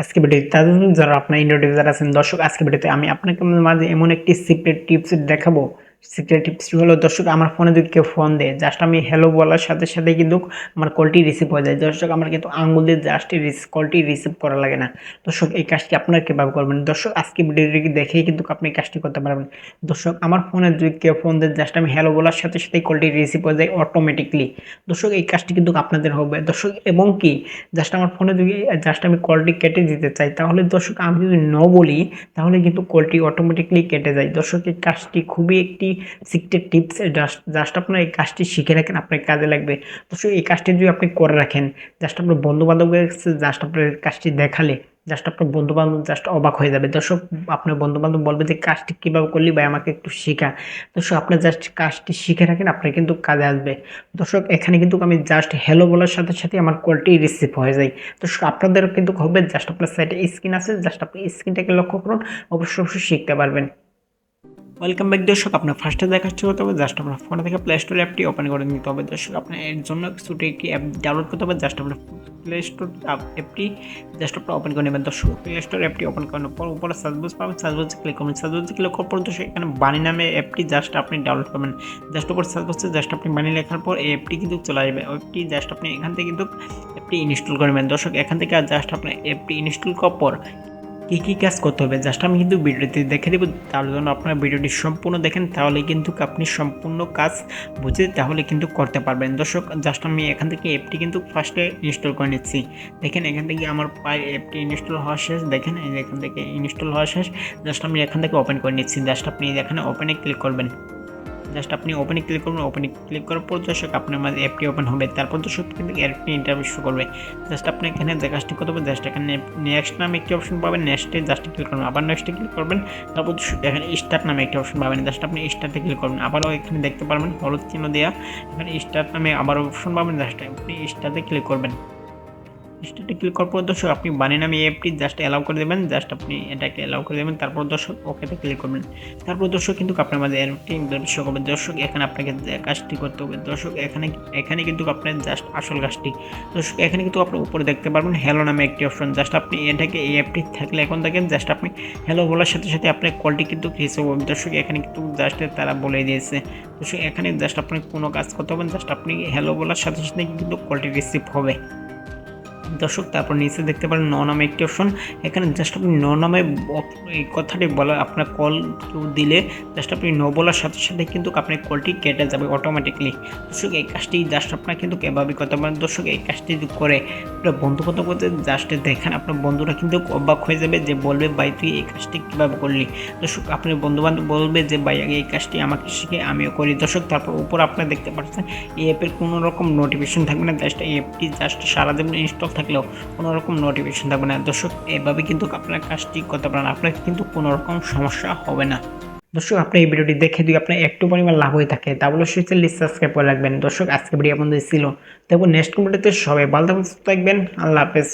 আজকে ভিডিওতে তাদের যারা আপনার ইন্ডোর আছেন, দর্শক, আজকে ভিডিওতে আমি আপনাকে মাঝে এমন একটি সিক্রেট টিপস দেখাবো সিক্রেট টিপসটি হলো। দর্শক, আমার ফোনে যদি কেউ ফোন দেয় জাস্ট আমি হ্যালো বলার সাথে সাথে কিন্তু আমার কলটি রিসিভ হয়ে যায়। দর্শক, আমার কিন্তু আঙুল দিয়ে জাস্ট কলটি রিসিভ করা লাগে না। দর্শক, এই কাজটি আপনারা কীভাবে করবেন? দর্শক, আজকে ভিডিওটি দেখেই কিন্তু আপনি এই কাজটি করতে পারবেন। দর্শক, আমার ফোনে যদি কেউ ফোন দেয় জাস্ট আমি হ্যালো বলার সাথে সাথে কলটি রিসিভ হয়ে যায় অটোমেটিকলি দর্শক, এই কাজটি কিন্তু আপনাদের হবে। দর্শক, এবং কি জাস্ট আমার ফোনে যদি জাস্ট আমি কলটি কেটে দিতে চাই, তাহলে দর্শক, আমি যদি ন বলি, তাহলে কিন্তু কলটি অটোমেটিকলি কেটে যায়। দর্শক, এই কাজটি খুবই একটি সিক্রেট টিপস জাস্ট আপনার এই কাজটি শিখে রাখেন আপনার কাজে লাগবে। দর্শক এই কাজটি যদি আপনি করে রাখেন জাস্ট আপনার বন্ধু বান্ধবের জাস্ট আপনার কাজটি দেখালে জাস্ট আপনার বন্ধু বান্ধব জাস্ট অবাক হয়ে যাবে। দর্শক, আপনার বন্ধু বান্ধব বলবে যে, কাজটি কীভাবে করলি ভাই, আমাকে একটু শেখা। দর্শক আপনার জাস্ট কাজটি শিখে রাখেন আপনার কিন্তু কাজে আসবে। দর্শক, এখানে কিন্তু আমি জাস্ট হ্যালো বলার সাথে সাথে আমার কলটি রিসিভ হয়ে যায়। দর্শক আপনাদের কিন্তু হবে জাস্ট আপনার সাইডে স্ক্রিন আছে জাস্ট আপনি স্ক্রিনটাকে লক্ষ্য করুন, অবশ্যই অবশ্যই শিখতে পারবেন। ওয়েলকাম ব্যাক দর্শক। আপনার ফার্স্টে দেখাচ্ছি হতে হবে জাস্ট আপনার ফোনে থেকে প্লে স্টোর অ্যাপটি ওপেন করে নিতে হবে, দর্শক। আপনার এর জন্য কিছুটি একটি অ্যাপ ডাউনলোড করতে হবে জাস্ট আপনার প্লে স্টোর অ্যাপটি জাস্ট আপনার ওপেন করে নেবেন, দর্শক। প্লে স্টোর অ্যাপটি ওপেন করার পর উপরে সার্চ বক্স পাবেন সার্চ বক্সে ক্লিক করবেন। সার্চ বক্সে ক্লিক করার পর দর্শক, এখানে বানি নামে অ্যাপটি জাস্ট আপনি ডাউনলোড করবেন। জাস্ট উপর সার্চ বক্সে জাস্ট আপনি বানি লেখার পর এই অ্যাপটি কিন্তু চলে আসবে। অ্যাপটি জাস্ট আপনি এখান থেকে কিন্তু অ্যাপটি ইনস্টল করবেন দর্শক, এখান থেকে জাস্ট আপনি অ্যাপটি ইনস্টল করার পর কী কী কাজ করতে হবে? জাস্ট আমি কিন্তু ভিডিওতে দেখে দেবো তার জন্য আপনারা ভিডিওটি সম্পূর্ণ দেখেন, তাহলে কিন্তু আপনি সম্পূর্ণ কাজ বুঝে তাহলে কিন্তু করতে পারবেন। দর্শক জাস্ট আমি এখান থেকে অ্যাপটি কিন্তু ফার্স্টে ইনস্টল করে নিচ্ছি। দেখেন, এখান থেকে আমার প্রায় অ্যাপটি ইনস্টল হওয়া শেষ। দেখেন এখান থেকে ইনস্টল হওয়া শেষ। জাস্ট আমি এখান থেকে ওপেন করে নিচ্ছি। জাস্ট আপনি এখানে ওপেনে ক্লিক করবেন। জাস্ট আপনি ওপেনে ক্লিক করবেন ওপেনে ক্লিক করার পর দর্শক আপনার মাঝে অ্যাপটি ওপেন হবে। তারপর দর্শক কিন্তু অ্যাপটি ইন্টারভিউ শুরু করবে। জাস্ট আপনি এখানে যে কাজটি করতে হবে, জাস্ট এখানে নেক্সট নামে একটি অপশন পাবেন নেক্সটে জাস্ট ক্লিক করবেন। আবার নেক্সটে ক্লিক করবেন, তারপর এখানে স্টার্ট নামে একটি অপশন পাবেন। জাস্ট আপনি স্টার্টে ক্লিক করবেন। আবারও এখানে দেখতে পারবেন, হলুদ চিহ্ন দেওয়া এখানে স্টার্ট নামে আবার অপশন পাবেন, জাস্ট আপনি স্টার্টে ক্লিক করবেন। স্টার্টে ক্লিক করার পর দর্শক, আপনি বানিয়ে নামে অ্যাপটি জাস্ট অ্যালাউ করে দেবেন জাস্ট আপনি এটাকে অ্যালাউ করে দেবেন, তারপর দর্শক ওকেতে ক্লিক করবেন। তারপর দর্শক কিন্তু আপনার মাঝে অ্যাপটি দর্শক হবে। দর্শক, এখানে আপনাকে কাজটি করতে হবে, দর্শক, এখানে এখানে কিন্তু আপনার জাস্ট আসল কাজটি। দর্শক, এখানে কিন্তু আপনার উপরে দেখতে পারবেন হ্যালো নামে একটি অপশন জাস্ট আপনি এটাকে এই অ্যাপটি থাকলে এখন দেখেন জাস্ট আপনি হ্যালো বলার সাথে সাথে আপনার কলটি কিন্তু রিসিভ হবে দর্শক, এখানে কিন্তু জাস্ট তারা বলে দিয়েছে। দর্শক, এখানে জাস্ট আপনি কোনো কাজ করতে হবেন জাস্ট আপনি হ্যালো বলার সাথে সাথে কিন্তু কলটি রিসিভ হবে। দর্শক, তারপর নিচে দেখতে পারেন ন নামে একটি অপশন এখানে জাস্ট আপনি ন নামে এই কথাটি বলা, আপনার কল কেউ দিলে জাস্ট আপনি ন বলার সাথে সাথে কিন্তু আপনার কলটি কেটে যাবে অটোমেটিকলি দর্শক, এই কাজটি জাস্ট আপনার কিন্তু এভাবে করতে পারেন। দর্শক, এই কাজটি করে আপনার বন্ধু কথা বলতে জাস্ট দেখেন, আপনার বন্ধুরা কিন্তু অবাক হয়ে যাবে যে, বলবে, ভাই, তুই এই কাজটি কীভাবে করলি? দর্শক, আপনার বন্ধু বান্ধব বলবে যে, ভাই, আগে এই কাজটি আমাকে শিখে আমিও করি। দর্শক, তারপর উপর আপনার দেখতে পাচ্ছেন, এই অ্যাপের কোনো রকম নোটিফিকেশন থাকবে না। জাস্ট এই অ্যাপটি জাস্ট সারাদিন ইনস্টল থাকলেও কোনো রকম নোটিফিকেশন থাকবে না। দর্শক, এভাবে কিন্তু আপনার কাজটি করতে পারেন আপনার কিন্তু কোনোরকম সমস্যা হবে না। দর্শক, আপনি এই ভিডিওটি দেখে যদি আপনার একটু পরিমাণ লাভ হয়ে থাকে, তাহলে সেই চ্যানেলটি সাবস্ক্রাইব করে রাখবেন। দর্শক, আজকে ভিডিও আপনাদের ছিল। দেখুন নেক্সট কমিটিতে সবাই ভালো থাকবেন। আল্লাহ হাফেজ।